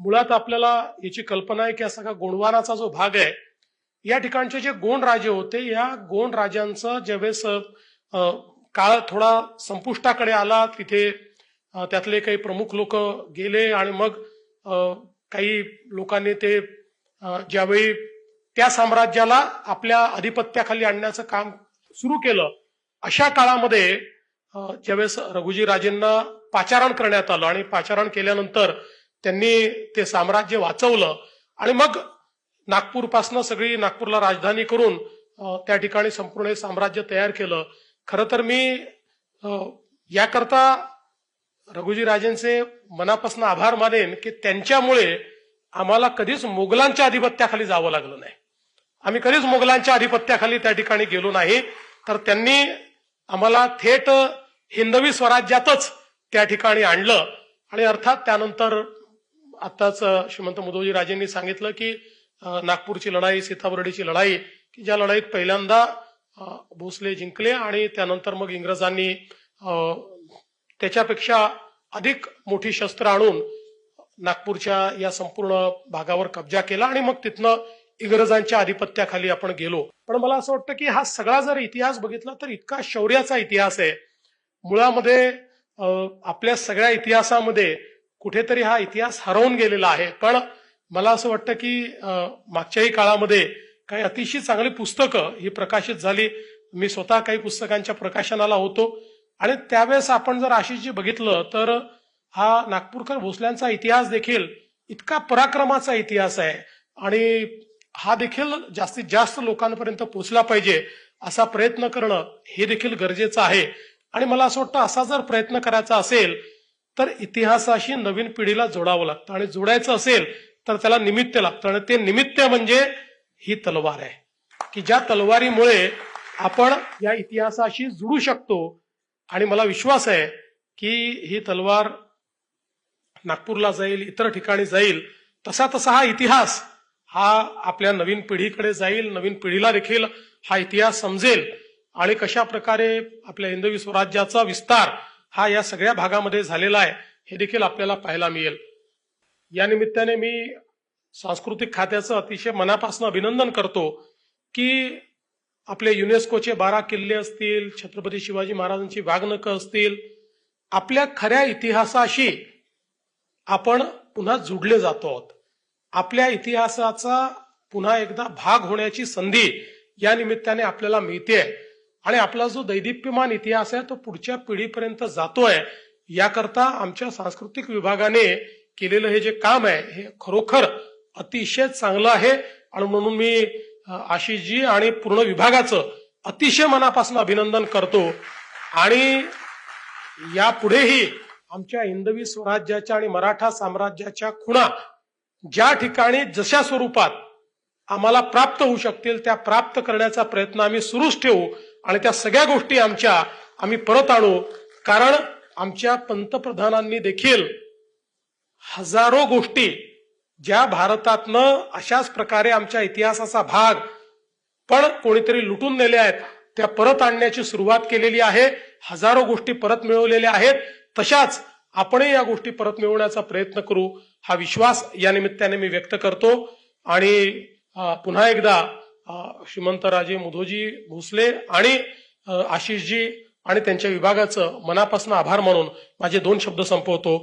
मुळात आपल्याला याची कल्पना आहे की असा का गोंडवानाचा जो भाग आहे या ठिकाणचे जे गोंड राजे होते या गोंड राजांचं ज्यावेळेस काळ थोडा संपुष्टाकडे आला तिथे त्यातले काही प्रमुख लोक गेले आणि मग काही लोकांनी ते ज्यावेळी त्या साम्राज्याला आपल्या अधिपत्याखाली आणण्याचं काम सुरू केलं अशा काळामध्ये ज्यावेळेस रघुजी राजेंना पाचारण करण्यात आलं आणि पाचारण केल्यानंतर त्यांनी ते साम्राज्य वाचवलं आणि मग नागपूरपासनं सगळी नागपूरला राजधानी करून त्या ठिकाणी संपूर्ण हे साम्राज्य तयार केलं. खरं तर मी याकरता रघुजी राजेंचे मनापासून आभार मानेन की त्यांच्यामुळे आम्हाला कधीच मोगलांच्या अधिपत्याखाली जावं लागलं नाही. आम्ही कधीच मोगलांच्या अधिपत्याखाली त्या ठिकाणी गेलो नाही. तर त्यांनी आम्हाला थेट हिंदवी स्वराज्यातच त्या ठिकाणी आणलं आणि अर्थात त्यानंतर आताच श्रीमंत मुदोजी राजेंनी सांगितलं की नागपूरची लढाई सीताबर्डीची लढाई की ज्या लढाईत पहिल्यांदा भोसले जिंकले आणि त्यानंतर मग इंग्रजांनी त्याच्यापेक्षा अधिक मोठी शस्त्र आणून नागपूरच्या या संपूर्ण भागावर कब्जा केला आणि मग तिथनं इंग्रजांच्या अधिपत्याखाली आपण गेलो. पण मला असं वाटतं की हा सगळा जर इतिहास बघितला तर इतका शौर्याचा इतिहास आहे. मुळामध्ये आपल्या सगळ्या इतिहासामध्ये कुठेतरी हा इतिहास हरवून गेलेला आहे. पण मला असं वाटतं की मागच्याही काळामध्ये काही अतिशय चांगली पुस्तकं ही प्रकाशित झाली. मी स्वतः काही पुस्तकांच्या प्रकाशनाला होतो. आणि त्यावेळेस आपण जर आशिषजी बघितलं तर हा नागपूरकर भोसल्यांचा इतिहास देखील इतका पराक्रमाचा इतिहास आहे. आणि हा देखील जास्तीत जास्त लोकांपर्यंत पोचला पाहिजे असा प्रयत्न करणं हे देखील गरजेचं आहे. आणि मला असं वाटतं असा जर प्रयत्न करायचा असेल तर इतिहासाशी नवीन पिढीला जोडावं लागतं. आणि जोडायचं असेल तर त्याला निमित्त लागतं. आणि ते निमित्त म्हणजे ही तलवार आहे. की ज्या तलवारीमुळे आपण या इतिहासाशी जुडू शकतो. आणि मला विश्वास आहे की ही तलवार नागपूरला जाईल इतर ठिकाणी जाईल. तसा तसा हा इतिहास हा आपल्या नवीन पिढीकडे जाईल नवीन पिढीला देखील हा इतिहास समजेल. आणि कशा प्रकारे आपल्या हिंदवी स्वराज्याचा विस्तार हा या सगळ्या भागामध्ये झालेला आहे हे देखील आपल्याला पाहायला मिळेल. या निमित्ताने मी सांस्कृतिक खात्याचं अतिशय मनापासून अभिनंदन करतो की आपले युनेस्कोचे बारा किल्ले असतील छत्रपती शिवाजी महाराजांची वाघनकं असतील आपल्या खऱ्या इतिहासाशी आपण पुन्हा जुडले जातो आहोत. आपल्या इतिहासाचा पुन्हा एकदा भाग होण्याची संधी या निमित्ताने आपल्याला मिळते आणि आपला जो दैदिप्यमान इतिहास आहे तो पुढच्या पिढीपर्यंत जातोय याकरता आमच्या सांस्कृतिक विभागाने केलेलं हे जे काम आहे हे खरोखर अतिशय चांगलं आहे. आणि म्हणून मी आशिषजी आणि पूर्ण विभागाचं अतिशय मनापासून अभिनंदन करतो. आणि यापुढेही आमच्या हिंदवी स्वराज्याच्या आणि मराठा साम्राज्याच्या खुणा ज्या ठिकाणी जशा स्वरूपात आम्हाला प्राप्त होऊ शकतील त्या प्राप्त करण्याचा प्रयत्न आम्ही सुरूच ठेवू आणि त्या सगळ्या गोष्टी आमच्या आम्ही परत आणू. कारण आमच्या पंतप्रधानांनी देखील हजारो गोष्टी ज्या भारतातनं अशाच प्रकारे आमच्या इतिहासाचा भाग पण कोणीतरी लुटून नेले आहेत त्या परत आणण्याची सुरुवात केलेली आहे. हजारो गोष्टी परत मिळवलेल्या आहेत. तशाच आपणही या गोष्टी परत मिळवण्याचा प्रयत्न करू. हा विश्वास या निमित्ताने मी व्यक्त करतो. आणि पुन्हा एकदा श्रीमंतराजे मुधोजी भोसले आणि आशिषजी आणि त्यांच्या विभागाचं मनापासून आभार मानून माझे दोन शब्द संपवतो.